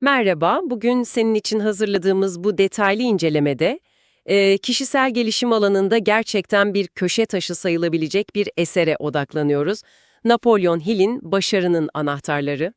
Merhaba, bugün senin için hazırladığımız bu detaylı incelemede e, kişisel gelişim alanında gerçekten bir köşe taşı sayılabilecek bir esere odaklanıyoruz. Napolyon Hill'in Başarının Anahtarları.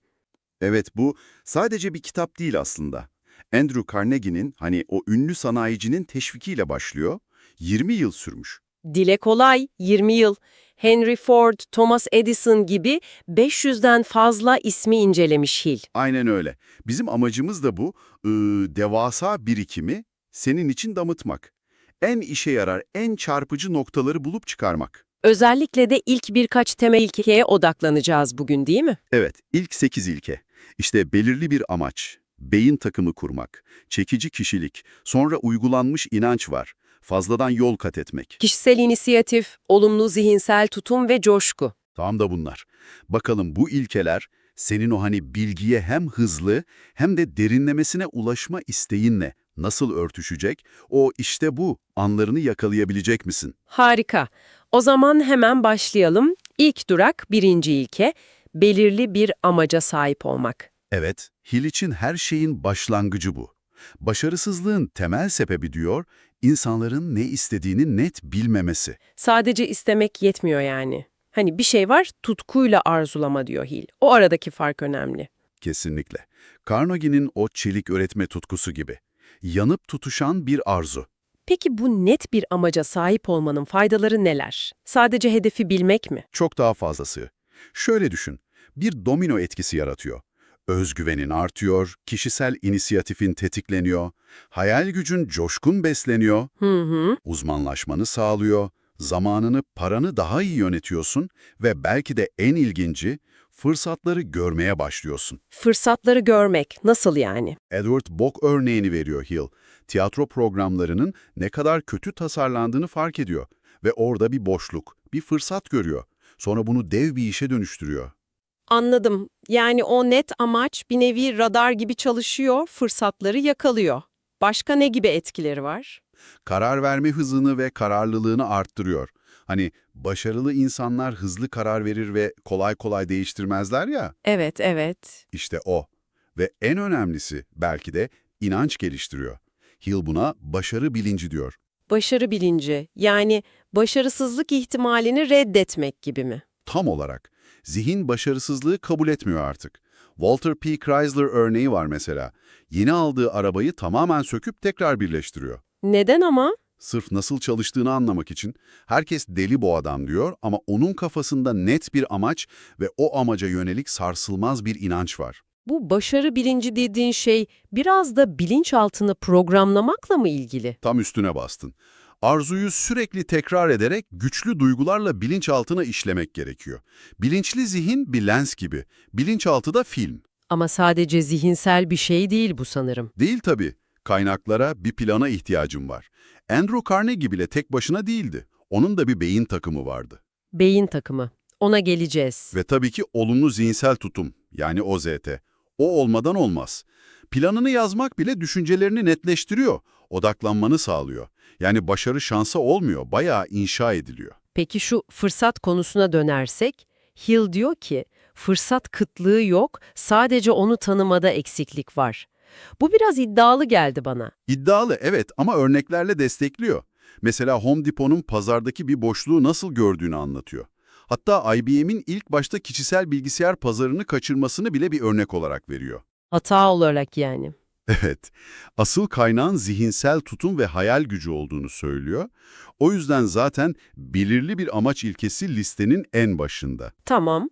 Evet bu sadece bir kitap değil aslında. Andrew Carnegie'nin hani o ünlü sanayicinin teşvikiyle başlıyor. 20 yıl sürmüş. Dile kolay, 20 yıl. Henry Ford, Thomas Edison gibi 500'den fazla ismi incelemiş Hill. Aynen öyle. Bizim amacımız da bu ıı, devasa birikimi senin için damıtmak. En işe yarar, en çarpıcı noktaları bulup çıkarmak. Özellikle de ilk birkaç temel ilkeye odaklanacağız bugün değil mi? Evet, ilk 8 ilke. İşte belirli bir amaç, beyin takımı kurmak, çekici kişilik, sonra uygulanmış inanç var, fazladan yol kat etmek. Kişisel inisiyatif, olumlu zihinsel tutum ve coşku. Tam da bunlar. Bakalım bu ilkeler senin o hani bilgiye hem hızlı hem de derinlemesine ulaşma isteğinle nasıl örtüşecek? O işte bu anlarını yakalayabilecek misin? Harika. O zaman hemen başlayalım. İlk durak birinci ilke, belirli bir amaca sahip olmak. Evet, Hill için her şeyin başlangıcı bu. Başarısızlığın temel sebebi diyor, insanların ne istediğini net bilmemesi. Sadece istemek yetmiyor yani. Hani bir şey var, tutkuyla arzulama diyor Hill. O aradaki fark önemli. Kesinlikle. Carnegie'nin o çelik öğretme tutkusu gibi. Yanıp tutuşan bir arzu. Peki bu net bir amaca sahip olmanın faydaları neler? Sadece hedefi bilmek mi? Çok daha fazlası. Şöyle düşün, bir domino etkisi yaratıyor. Özgüvenin artıyor, kişisel inisiyatifin tetikleniyor, hayal gücün coşkun besleniyor, Hı hı. uzmanlaşmanı sağlıyor, zamanını, paranı daha iyi yönetiyorsun ve belki de en ilginci, fırsatları görmeye başlıyorsun. Fırsatları görmek nasıl yani? Edward Bok örneğini veriyor Hill. Tiyatro programlarının ne kadar kötü tasarlandığını fark ediyor ve orada bir boşluk, bir fırsat görüyor. Sonra bunu dev bir işe dönüştürüyor. Anladım. Yani o net amaç bir nevi radar gibi çalışıyor, fırsatları yakalıyor. Başka ne gibi etkileri var? Karar verme hızını ve kararlılığını arttırıyor. Hani başarılı insanlar hızlı karar verir ve kolay kolay değiştirmezler ya, Evet, evet. işte o. Ve en önemlisi belki de inanç geliştiriyor. Hill buna başarı bilinci diyor. Başarı bilinci, yani başarısızlık ihtimalini reddetmek gibi mi? Tam olarak. Zihin başarısızlığı kabul etmiyor artık. Walter P. Chrysler örneği var mesela. Yeni aldığı arabayı tamamen söküp tekrar birleştiriyor. Neden ama? Sırf nasıl çalıştığını anlamak için herkes deli bu adam diyor ama onun kafasında net bir amaç ve o amaca yönelik sarsılmaz bir inanç var. Bu başarı bilinci dediğin şey biraz da bilinçaltını programlamakla mı ilgili? Tam üstüne bastın. Arzuyu sürekli tekrar ederek güçlü duygularla bilinçaltına işlemek gerekiyor. Bilinçli zihin bir lens gibi, bilinçaltı da film. Ama sadece zihinsel bir şey değil bu sanırım. Değil tabii. Kaynaklara, bir plana ihtiyacım var. Andrew Carnegie bile tek başına değildi. Onun da bir beyin takımı vardı. Beyin takımı. Ona geleceğiz. Ve tabii ki olumlu zihinsel tutum, yani OZT. O olmadan olmaz. Planını yazmak bile düşüncelerini netleştiriyor, odaklanmanı sağlıyor. Yani başarı şansa olmuyor, bayağı inşa ediliyor. Peki şu fırsat konusuna dönersek, Hill diyor ki, fırsat kıtlığı yok, sadece onu tanımada eksiklik var. Bu biraz iddialı geldi bana. İddialı evet ama örneklerle destekliyor. Mesela Home Depot'un pazardaki bir boşluğu nasıl gördüğünü anlatıyor. Hatta IBM'in ilk başta kişisel bilgisayar pazarını kaçırmasını bile bir örnek olarak veriyor. Hata olarak yani. Evet, asıl kaynağın zihinsel tutum ve hayal gücü olduğunu söylüyor. O yüzden zaten belirli bir amaç ilkesi listenin en başında. Tamam,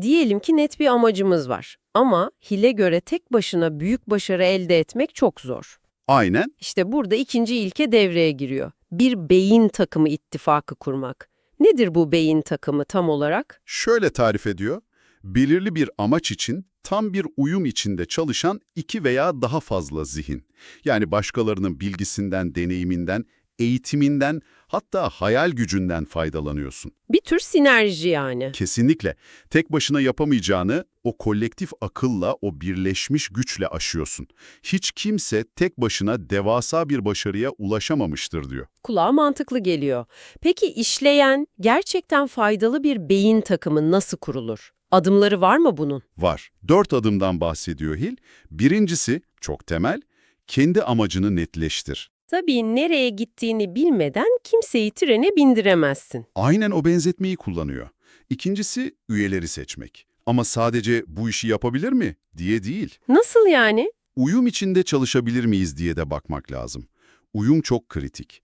diyelim ki net bir amacımız var. Ama Hill'e göre tek başına büyük başarı elde etmek çok zor. Aynen, İşte burada ikinci ilke devreye giriyor. Bir beyin takımı ittifakı kurmak. Nedir bu beyin takımı tam olarak? şöyle tarif ediyor. Belirli bir amaç için tam bir uyum içinde çalışan iki veya daha fazla zihin. Yani başkalarının bilgisinden, deneyiminden, eğitiminden, hatta hayal gücünden faydalanıyorsun. Bir tür sinerji yani. Kesinlikle. Tek başına yapamayacağını o kolektif akılla, o birleşmiş güçle aşıyorsun. Hiç kimse tek başına devasa bir başarıya ulaşamamıştır diyor. Kulağa mantıklı geliyor. Peki işleyen, gerçekten faydalı bir beyin takımı nasıl kurulur? Adımları var mı bunun? Var. Dört adımdan bahsediyor Hill. Birincisi, çok temel, kendi amacını netleştir. Tabii nereye gittiğini bilmeden kimseyi trene bindiremezsin. Aynen o benzetmeyi kullanıyor. İkincisi, üyeleri seçmek. Ama sadece bu işi yapabilir mi diye değil. Nasıl yani? Uyum içinde çalışabilir miyiz diye de bakmak lazım. Uyum çok kritik.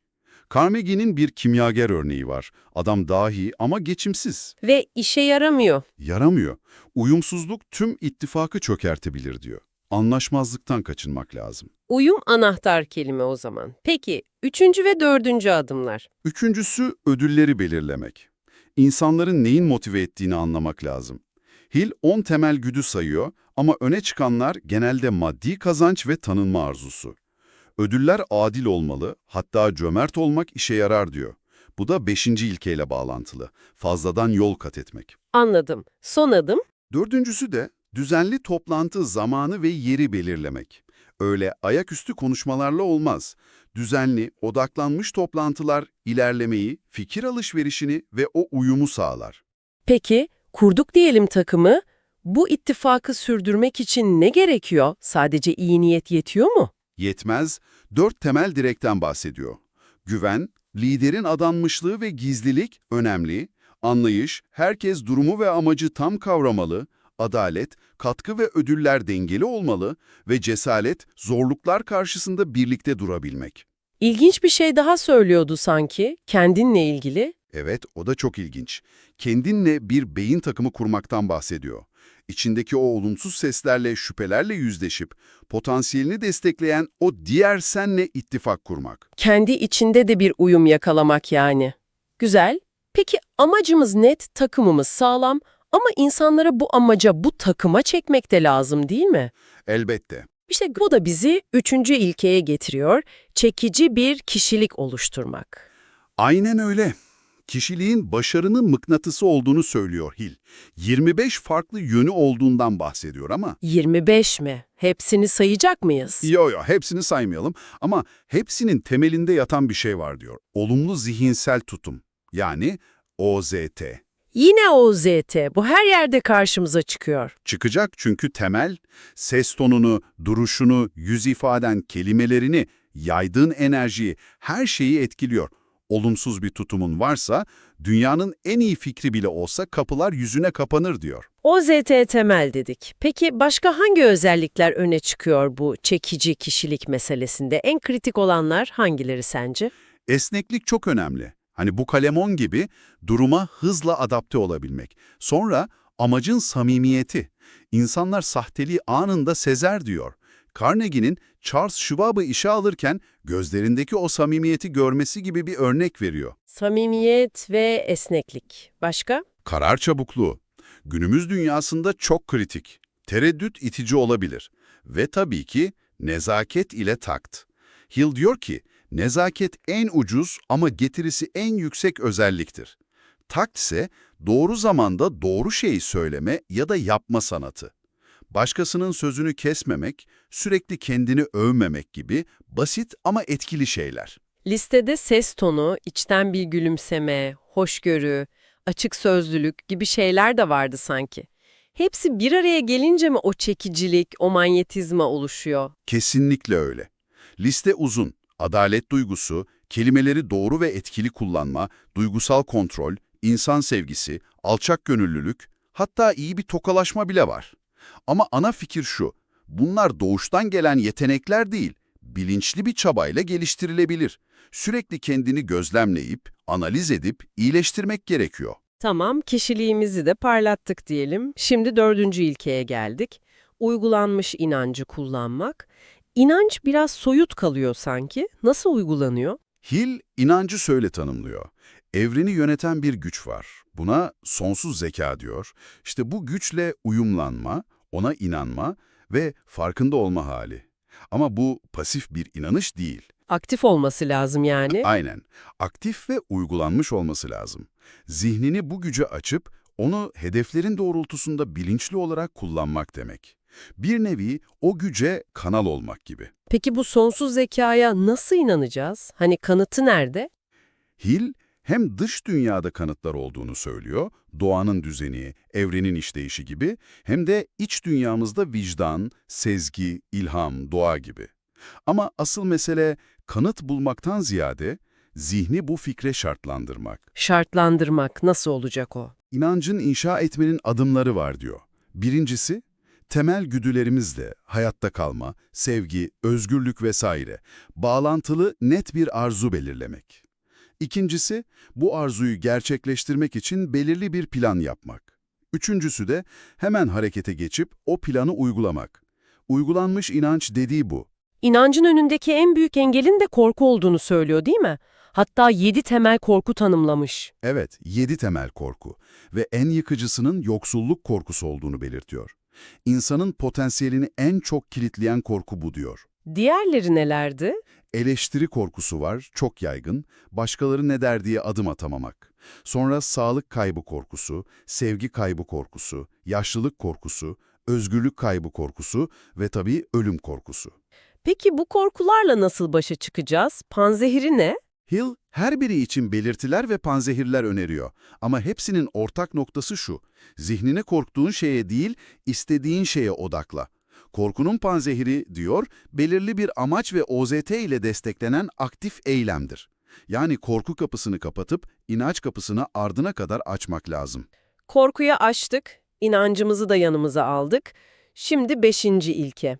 Carnegie'nin bir kimyager örneği var. Adam dahi ama geçimsiz. Ve işe yaramıyor. Yaramıyor. Uyumsuzluk tüm ittifakı çökertebilir diyor. Anlaşmazlıktan kaçınmak lazım. Uyum anahtar kelime o zaman. Peki, üçüncü ve dördüncü adımlar. Üçüncüsü ödülleri belirlemek. İnsanların neyin motive ettiğini anlamak lazım. Hill 10 temel güdü sayıyor ama öne çıkanlar genelde maddi kazanç ve tanınma arzusu. Ödüller adil olmalı, hatta cömert olmak işe yarar diyor. Bu da beşinci ilkeyle bağlantılı. Fazladan yol kat etmek. Anladım. Son adım? Dördüncüsü de düzenli toplantı zamanı ve yeri belirlemek. Öyle ayaküstü konuşmalarla olmaz. Düzenli, odaklanmış toplantılar ilerlemeyi, fikir alışverişini ve o uyumu sağlar. Peki, kurduk diyelim takımı. Bu ittifakı sürdürmek için ne gerekiyor? Sadece iyi niyet yetiyor mu? Yetmez, dört temel direkten bahsediyor. Güven, liderin adanmışlığı ve gizlilik önemli, anlayış, herkes durumu ve amacı tam kavramalı, adalet, katkı ve ödüller dengeli olmalı ve cesaret, zorluklar karşısında birlikte durabilmek. İlginç bir şey daha söylüyordu sanki, kendinle ilgili. Evet, o da çok ilginç. Kendinle bir beyin takımı kurmaktan bahsediyor. İçindeki o olumsuz seslerle, şüphelerle yüzleşip, potansiyelini destekleyen o diğer senle ittifak kurmak. Kendi içinde de bir uyum yakalamak yani. Güzel. Peki amacımız net, takımımız sağlam ama insanları bu amaca, bu takıma çekmek de lazım değil mi? Elbette. İşte bu da bizi üçüncü ilkeye getiriyor, çekici bir kişilik oluşturmak. Aynen öyle. Kişiliğin başarının mıknatısı olduğunu söylüyor Hill. 25 farklı yönü olduğundan bahsediyor ama... 25 mi? Hepsini sayacak mıyız? Yo yo hepsini saymayalım ama hepsinin temelinde yatan bir şey var diyor. Olumlu zihinsel tutum. Yani OZT. Yine o ZT, bu her yerde karşımıza çıkıyor. Çıkacak çünkü temel, ses tonunu, duruşunu, yüz ifaden, kelimelerini, yaydığın enerjiyi, her şeyi etkiliyor. Olumsuz bir tutumun varsa, dünyanın en iyi fikri bile olsa kapılar yüzüne kapanır diyor. O ZT temel dedik. Peki başka hangi özellikler öne çıkıyor bu çekici kişilik meselesinde? En kritik olanlar hangileri sence? Esneklik çok önemli. Hani bu kalemon gibi duruma hızla adapte olabilmek. Sonra amacın samimiyeti. İnsanlar sahteliği anında sezer diyor. Carnegie'nin Charles Schwab'ı işe alırken gözlerindeki o samimiyeti görmesi gibi bir örnek veriyor. Samimiyet ve esneklik. Başka? Karar çabukluğu. Günümüz dünyasında çok kritik. Tereddüt itici olabilir. Ve tabii ki nezaket ile takt. Hill diyor ki, nezaket en ucuz ama getirisi en yüksek özelliktir. Takt ise doğru zamanda doğru şeyi söyleme ya da yapma sanatı. Başkasının sözünü kesmemek, sürekli kendini övmemek gibi basit ama etkili şeyler. Listede ses tonu, içten bir gülümseme, hoşgörü, açık sözlülük gibi şeyler de vardı sanki. Hepsi bir araya gelince mi o çekicilik, o manyetizma oluşuyor? Kesinlikle öyle. Liste uzun. Adalet duygusu, kelimeleri doğru ve etkili kullanma, duygusal kontrol, insan sevgisi, alçak gönüllülük, hatta iyi bir tokalaşma bile var. Ama ana fikir şu, bunlar doğuştan gelen yetenekler değil, bilinçli bir çabayla geliştirilebilir. Sürekli kendini gözlemleyip, analiz edip iyileştirmek gerekiyor. Tamam, kişiliğimizi de parlattık diyelim. Şimdi dördüncü ilkeye geldik. Uygulanmış inancı kullanmak. İnanç biraz soyut kalıyor sanki. Nasıl uygulanıyor? Hill inancı şöyle tanımlıyor. Evreni yöneten bir güç var. Buna sonsuz zeka diyor. İşte bu güçle uyumlanma, ona inanma ve farkında olma hali. Ama bu pasif bir inanış değil. Aktif olması lazım yani. Aynen. Aktif ve uygulanmış olması lazım. Zihnini bu güce açıp onu hedeflerin doğrultusunda bilinçli olarak kullanmak demek. Bir nevi o güce kanal olmak gibi. Peki bu sonsuz zekaya nasıl inanacağız? Hani kanıtı nerede? Hill hem dış dünyada kanıtlar olduğunu söylüyor, doğanın düzeni, evrenin işleyişi gibi, hem de iç dünyamızda vicdan, sezgi, ilham, doğa gibi. Ama asıl mesele kanıt bulmaktan ziyade zihni bu fikre şartlandırmak. Şartlandırmak nasıl olacak o? İnancın inşa etmenin adımları var diyor. Birincisi, temel güdülerimizle hayatta kalma, sevgi, özgürlük vesaire bağlantılı net bir arzu belirlemek. İkincisi, bu arzuyu gerçekleştirmek için belirli bir plan yapmak. Üçüncüsü de hemen harekete geçip o planı uygulamak. Uygulanmış inanç dediği bu. İnancın önündeki en büyük engelin de korku olduğunu söylüyor değil mi? Hatta yedi temel korku tanımlamış. Evet, yedi temel korku ve en yıkıcısının yoksulluk korkusu olduğunu belirtiyor. İnsanın potansiyelini en çok kilitleyen korku bu diyor. Diğerleri nelerdi? Eleştiri korkusu var, çok yaygın, başkaları ne der diye adım atamamak. Sonra sağlık kaybı korkusu, sevgi kaybı korkusu, yaşlılık korkusu, özgürlük kaybı korkusu ve tabii ölüm korkusu. Peki bu korkularla nasıl başa çıkacağız? Panzehiri ne? Hill, her biri için belirtiler ve panzehirler öneriyor. Ama hepsinin ortak noktası şu, zihnine korktuğun şeye değil, istediğin şeye odakla. Korkunun panzehiri, diyor, belirli bir amaç ve OZT ile desteklenen aktif eylemdir. Yani korku kapısını kapatıp inanç kapısını ardına kadar açmak lazım. Korkuyu aştık, inancımızı da yanımıza aldık. Şimdi beşinci ilke.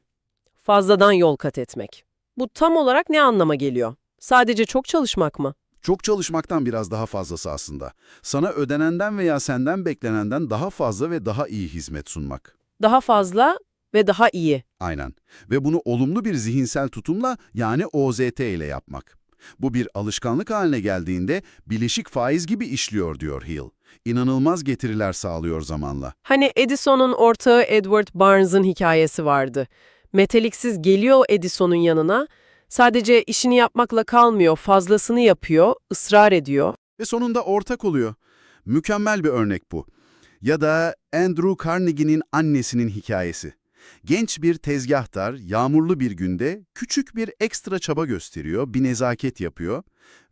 Fazladan yol kat etmek. Bu tam olarak ne anlama geliyor? Sadece çok çalışmak mı? Çok çalışmaktan biraz daha fazlası aslında. Sana ödenenden veya senden beklenenden daha fazla ve daha iyi hizmet sunmak. Daha fazla ve daha iyi. Aynen. Ve bunu olumlu bir zihinsel tutumla yani OZT ile yapmak. Bu bir alışkanlık haline geldiğinde bileşik faiz gibi işliyor diyor Hill. İnanılmaz getiriler sağlıyor zamanla. Hani Edison'un ortağı Edward Barnes'ın hikayesi vardı. Meteliksiz geliyor Edison'un yanına, sadece işini yapmakla kalmıyor, fazlasını yapıyor, ısrar ediyor. Ve sonunda ortak oluyor. Mükemmel bir örnek bu. Ya da Andrew Carnegie'nin annesinin hikayesi. Genç bir tezgahtar yağmurlu bir günde küçük bir ekstra çaba gösteriyor, bir nezaket yapıyor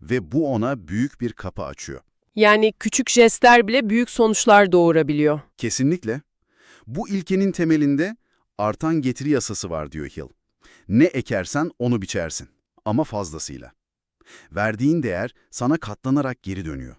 ve bu ona büyük bir kapı açıyor. Yani küçük jestler bile büyük sonuçlar doğurabiliyor. Kesinlikle. Bu ilkenin temelinde artan getiri yasası var diyor Hill. Ne ekersen onu biçersin ama fazlasıyla. Verdiğin değer sana katlanarak geri dönüyor.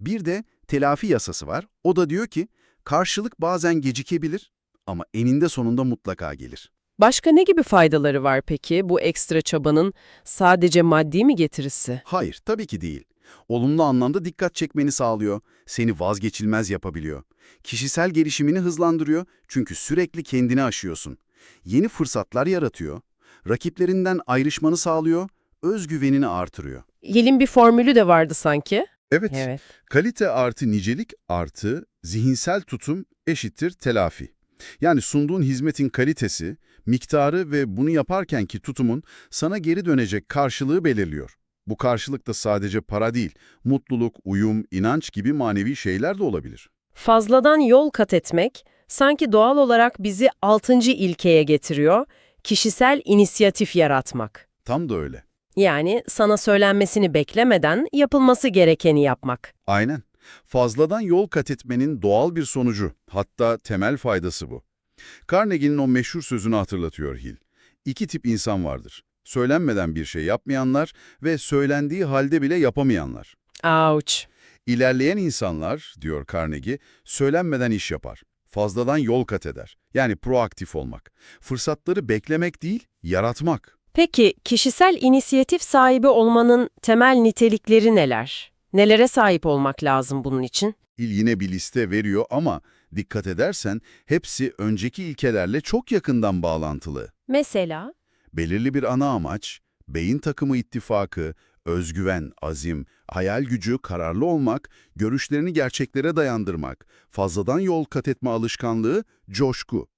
Bir de telafi yasası var. O da diyor ki karşılık bazen gecikebilir ama eninde sonunda mutlaka gelir. Başka ne gibi faydaları var peki bu ekstra çabanın sadece maddi mi getirisi? Hayır, tabii ki değil. Olumlu anlamda dikkat çekmeni sağlıyor, seni vazgeçilmez yapabiliyor. Kişisel gelişimini hızlandırıyor çünkü sürekli kendini aşıyorsun. Yeni fırsatlar yaratıyor, rakiplerinden ayrışmanı sağlıyor, özgüvenini artırıyor. Yel'in bir formülü de vardı sanki. Evet, kalite artı nicelik artı zihinsel tutum eşittir telafi. Yani sunduğun hizmetin kalitesi, miktarı ve bunu yaparkenki tutumun sana geri dönecek karşılığı belirliyor. Bu karşılık da sadece para değil, mutluluk, uyum, inanç gibi manevi şeyler de olabilir. Fazladan yol kat etmek sanki doğal olarak bizi altıncı ilkeye getiriyor, kişisel inisiyatif yaratmak. Tam da öyle. Yani sana söylenmesini beklemeden yapılması gerekeni yapmak. Aynen. Fazladan yol kat etmenin doğal bir sonucu, hatta temel faydası bu. Carnegie'nin o meşhur sözünü hatırlatıyor Hill. İki tip insan vardır. Söylenmeden bir şey yapmayanlar ve söylendiği halde bile yapamayanlar. Ouch. İlerleyen insanlar, diyor Carnegie, söylenmeden iş yapar. Fazladan yol kat eder. Yani proaktif olmak. Fırsatları beklemek değil, yaratmak. Peki kişisel inisiyatif sahibi olmanın temel nitelikleri neler? Nelere sahip olmak lazım bunun için? İl yine bir liste veriyor ama dikkat edersen hepsi önceki ilkelerle çok yakından bağlantılı. Mesela? Belirli bir ana amaç, beyin takımı ittifakı, özgüven, azim, hayal gücü, kararlı olmak, görüşlerini gerçeklere dayandırmak, fazladan yol kat etme alışkanlığı, coşku.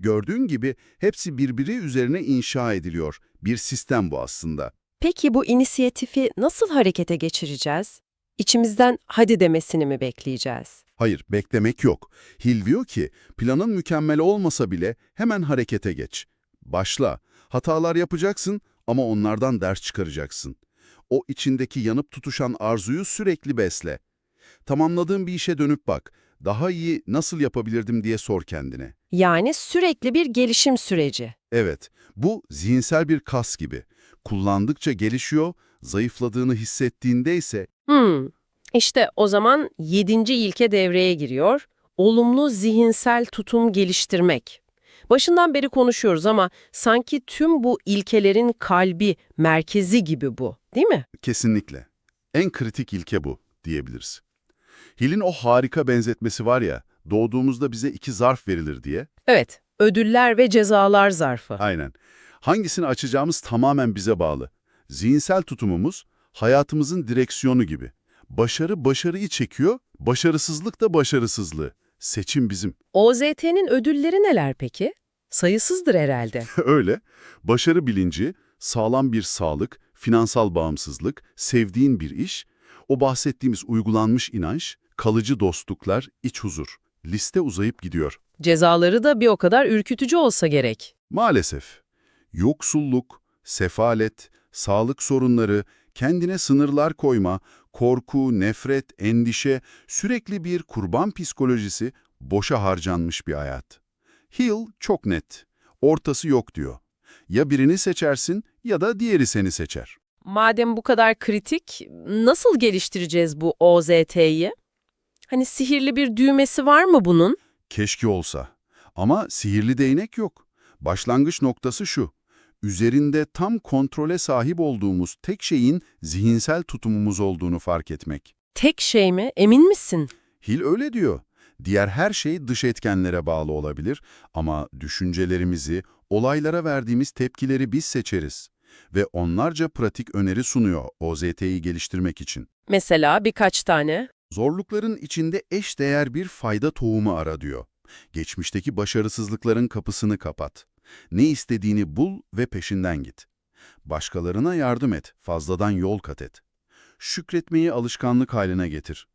Gördüğün gibi hepsi birbiri üzerine inşa ediliyor. Bir sistem bu aslında. Peki bu inisiyatifi nasıl harekete geçireceğiz? İçimizden hadi demesini mi bekleyeceğiz? Hayır, beklemek yok. Hill diyor ki, planın mükemmel olmasa bile hemen harekete geç. Başla. Hatalar yapacaksın ama onlardan ders çıkaracaksın. O içindeki yanıp tutuşan arzuyu sürekli besle. Tamamladığın bir işe dönüp bak. Daha iyi nasıl yapabilirdim diye sor kendine. Yani sürekli bir gelişim süreci. Evet, bu zihinsel bir kas gibi. Kullandıkça gelişiyor, zayıfladığını hissettiğinde ise Hmm. İşte o zaman yedinci ilke devreye giriyor. Olumlu zihinsel tutum geliştirmek. Başından beri konuşuyoruz ama sanki tüm bu ilkelerin kalbi, merkezi gibi bu, değil mi? kesinlikle. En kritik ilke bu diyebiliriz. Hill'in o harika benzetmesi var ya, doğduğumuzda bize iki zarf verilir diye. Evet, ödüller ve cezalar zarfı. Aynen. Hangisini açacağımız tamamen bize bağlı. Zihinsel tutumumuz hayatımızın direksiyonu gibi. Başarı başarıyı çekiyor, başarısızlık da başarısızlığı. Seçim bizim. OZT'nin ödülleri neler peki? Sayısızdır herhalde. Öyle. Başarı bilinci, sağlam bir sağlık, finansal bağımsızlık, sevdiğin bir iş, o bahsettiğimiz uygulanmış inanç, kalıcı dostluklar, iç huzur. Liste uzayıp gidiyor. Cezaları da bir o kadar ürkütücü olsa gerek. Maalesef. Yoksulluk, sefalet, sağlık sorunları, kendine sınırlar koyma, korku, nefret, endişe, sürekli bir kurban psikolojisi, boşa harcanmış bir hayat. Hill çok net. Ortası yok diyor. Ya birini seçersin ya da diğeri seni seçer. Madem bu kadar kritik, nasıl geliştireceğiz bu OZT'yi? Hani sihirli bir düğmesi var mı bunun? Keşke olsa. Ama sihirli değnek yok. Başlangıç noktası şu. Üzerinde tam kontrole sahip olduğumuz tek şeyin zihinsel tutumumuz olduğunu fark etmek. Tek şey mi? Emin misin? Hill öyle diyor. Diğer her şey dış etkenlere bağlı olabilir ama düşüncelerimizi, olaylara verdiğimiz tepkileri biz seçeriz. Ve onlarca pratik öneri sunuyor OZT'yi geliştirmek için. Mesela birkaç tane. Zorlukların içinde eş değer bir fayda tohumu ara diyor. Geçmişteki başarısızlıkların kapısını kapat. Ne istediğini bul ve peşinden git. Başkalarına yardım et, fazladan yol kat et. Şükretmeyi alışkanlık haline getir.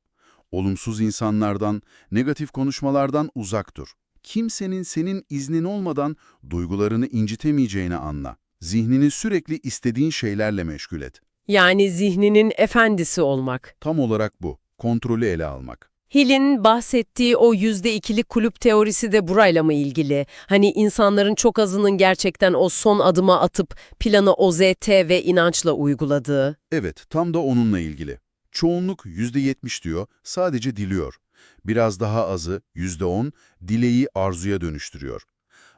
Olumsuz insanlardan, negatif konuşmalardan uzak dur. Kimsenin senin iznin olmadan duygularını incitemeyeceğini anla. Zihnini sürekli istediğin şeylerle meşgul et. Yani zihninin efendisi olmak. Tam olarak bu, kontrolü ele almak. Hill'in bahsettiği o yüzde ikilik kulüp teorisi de burayla mı ilgili? Hani insanların çok azının gerçekten o son adıma atıp planı OZT ve inançla uyguladığı. Evet, tam da onunla ilgili. Çoğunluk %70 diyor, sadece diliyor. Biraz daha azı, %10, dileği arzuya dönüştürüyor.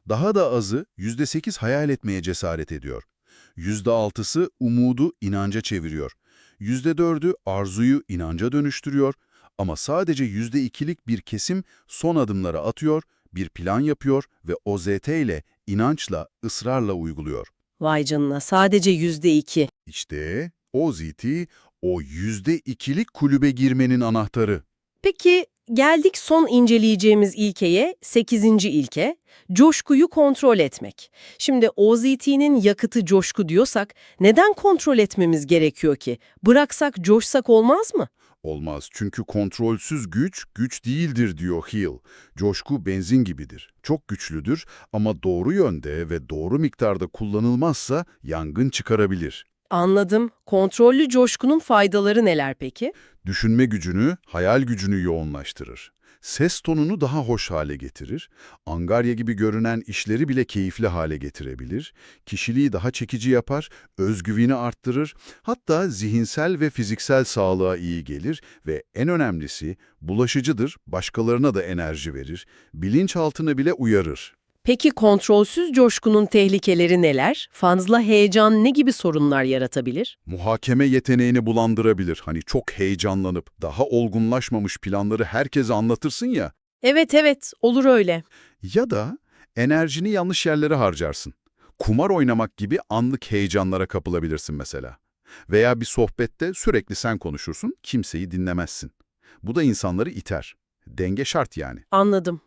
Daha da azı, %8 hayal etmeye cesaret ediyor. %6'sı umudu inanca çeviriyor. %4'ü arzuyu inanca dönüştürüyor. Ama sadece %2'lik bir kesim son adımları atıyor, bir plan yapıyor ve OZT ile, inançla, ısrarla uyguluyor. Vay canına sadece yüzde iki. İşte OZT, o yüzde ikilik kulübe girmenin anahtarı. Peki geldik son inceleyeceğimiz ilkeye, 8. ilke, coşkuyu kontrol etmek. Şimdi OZT'nin yakıtı coşku diyorsak neden kontrol etmemiz gerekiyor ki? Bıraksak coşsak olmaz mı? Olmaz çünkü kontrolsüz güç, güç değildir diyor Hill. Coşku benzin gibidir. Çok güçlüdür ama doğru yönde ve doğru miktarda kullanılmazsa yangın çıkarabilir. Anladım. Kontrollü coşkunun faydaları neler peki? Düşünme gücünü, hayal gücünü yoğunlaştırır. Ses tonunu daha hoş hale getirir, angarya gibi görünen işleri bile keyifli hale getirebilir, kişiliği daha çekici yapar, özgüveni arttırır, hatta zihinsel ve fiziksel sağlığa iyi gelir ve en önemlisi bulaşıcıdır, başkalarına da enerji verir, bilinçaltını bile uyarır. Peki kontrolsüz coşkunun tehlikeleri neler? Fazla heyecan ne gibi sorunlar yaratabilir? Muhakeme yeteneğini bulandırabilir. Hani çok heyecanlanıp daha olgunlaşmamış planları herkese anlatırsın ya. Evet evet, olur öyle. Ya da enerjini yanlış yerlere harcarsın. Kumar oynamak gibi anlık heyecanlara kapılabilirsin mesela. Veya bir sohbette sürekli sen konuşursun, kimseyi dinlemezsin. Bu da insanları iter. Denge şart yani. Anladım.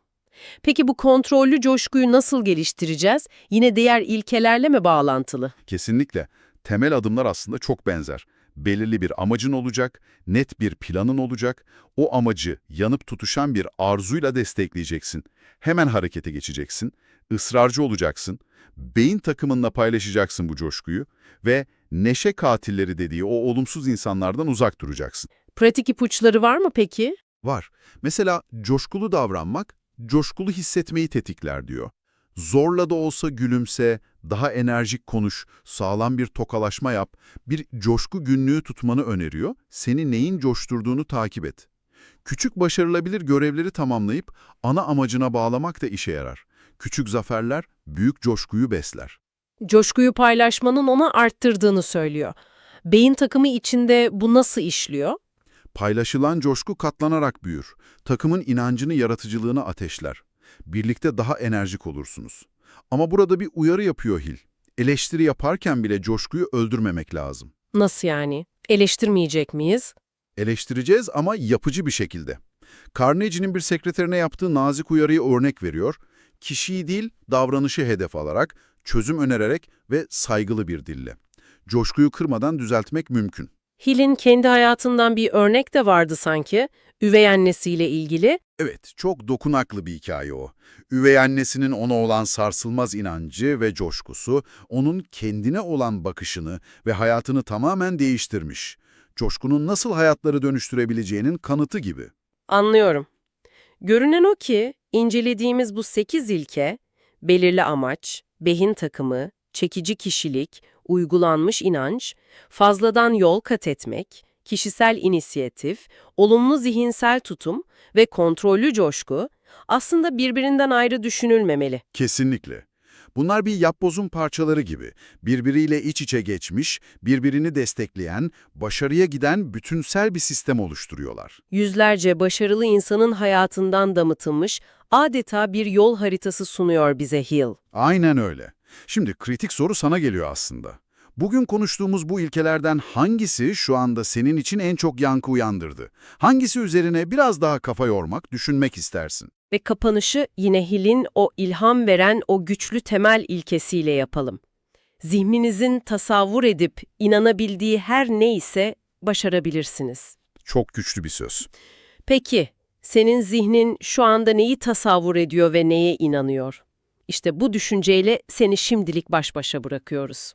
Peki bu kontrollü coşkuyu nasıl geliştireceğiz? Yine diğer ilkelerle mi bağlantılı? Kesinlikle. Temel adımlar aslında çok benzer. Belirli bir amacın olacak, net bir planın olacak. O amacı yanıp tutuşan bir arzuyla destekleyeceksin. Hemen harekete geçeceksin. ısrarcı olacaksın. Beyin takımınla paylaşacaksın bu coşkuyu ve neşe katilleri dediği o olumsuz insanlardan uzak duracaksın. Pratik ipuçları var mı peki? Var. Mesela coşkulu davranmak, coşkulu hissetmeyi tetikler diyor. Zorla da olsa gülümse, daha enerjik konuş, sağlam bir tokalaşma yap, bir coşku günlüğü tutmanı öneriyor, seni neyin coşturduğunu takip et. Küçük başarılabilir görevleri tamamlayıp ana amacına bağlamak da işe yarar. Küçük zaferler büyük coşkuyu besler. Coşkuyu paylaşmanın ona arttırdığını söylüyor. Beyin takımı içinde bu nasıl işliyor? Paylaşılan coşku katlanarak büyür. Takımın inancını, yaratıcılığını ateşler. Birlikte daha enerjik olursunuz. Ama burada bir uyarı yapıyor Hil. Eleştiri yaparken bile coşkuyu öldürmemek lazım. Nasıl yani? Eleştirmeyecek miyiz? Eleştireceğiz ama yapıcı bir şekilde. Carnegie'nin bir sekreterine yaptığı nazik uyarıyı örnek veriyor. Kişiyi değil, davranışı hedef alarak, çözüm önererek ve saygılı bir dille. Coşkuyu kırmadan düzeltmek mümkün. Hill'in kendi hayatından bir örnek de vardı sanki. Üvey annesiyle ilgili. Evet, çok dokunaklı bir hikaye o. Üvey annesinin ona olan sarsılmaz inancı ve coşkusu, onun kendine olan bakışını ve hayatını tamamen değiştirmiş. Coşkunun nasıl hayatları dönüştürebileceğinin kanıtı gibi. Anlıyorum. Görünen o ki incelediğimiz bu 8 ilke, belirli amaç, beyin takımı, çekici kişilik, uygulanmış inanç, fazladan yol kat etmek, kişisel inisiyatif, olumlu zihinsel tutum ve kontrollü coşku aslında birbirinden ayrı düşünülmemeli. Kesinlikle. Bunlar bir yapbozun parçaları gibi. Birbiriyle iç içe geçmiş, birbirini destekleyen, başarıya giden bütünsel bir sistem oluşturuyorlar. Yüzlerce başarılı insanın hayatından damıtılmış adeta bir yol haritası sunuyor bize Hill. Aynen öyle. Şimdi kritik soru sana geliyor aslında. Bugün konuştuğumuz bu ilkelerden hangisi şu anda senin için en çok yankı uyandırdı? Hangisi üzerine biraz daha kafa yormak, düşünmek istersin? Ve kapanışı yine Hill'in o ilham veren o güçlü temel ilkesiyle yapalım. Zihninizin tasavvur edip inanabildiği her neyse başarabilirsiniz. Çok güçlü bir söz. Peki, senin zihnin şu anda neyi tasavvur ediyor ve neye inanıyor? İşte bu düşünceyle seni şimdilik baş başa bırakıyoruz.